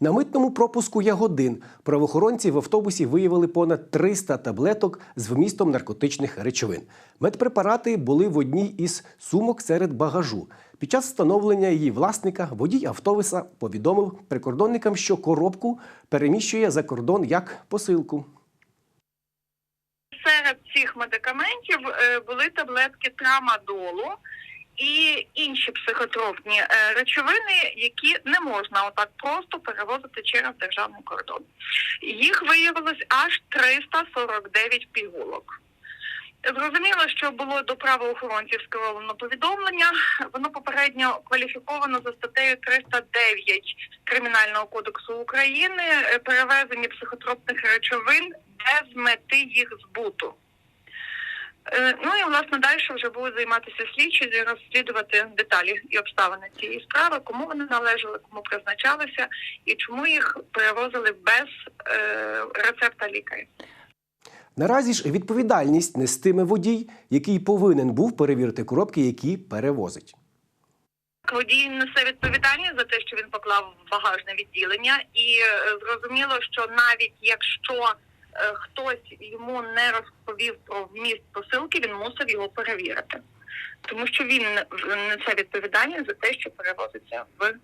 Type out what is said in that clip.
На митному пропуску Ягодин правоохоронці в автобусі виявили понад 300 таблеток з вмістом наркотичних речовин. Медпрепарати були в одній із сумок серед багажу. Під час встановлення її власника водій автобуса повідомив прикордонникам, що коробку переміщує за кордон як посилку. серед цих медикаментів е, були таблетки трамадолу інші психотропні е, речовини, які не можна отак просто перевозити через державний кордон. Їх виявилось аж 349 пігулок. Зрозуміло, що було до правоохоронців скеровано повідомлення. Воно попередньо кваліфіковано за статтею 309 Кримінального кодексу України е, перевезення психотропних речовин без мети їх збуту. Е, Ну і власне далі вже будуть займатися слідчі і розслідувати деталі і обставини цієї справи, кому вони належали, кому призначалися і чому їх перевозили без е, рецепта лікаря. Наразі ж відповідальність нестиме водій, який повинен був перевірити коробки, які перевозить. Водій несе відповідальність за те, що він поклав в багажне відділення, і е, зрозуміло, що навіть якщо хтось йому не розповів про вміст посилки, він мусив його перевірити, тому що він несе відповідальність за те, що перевозиться в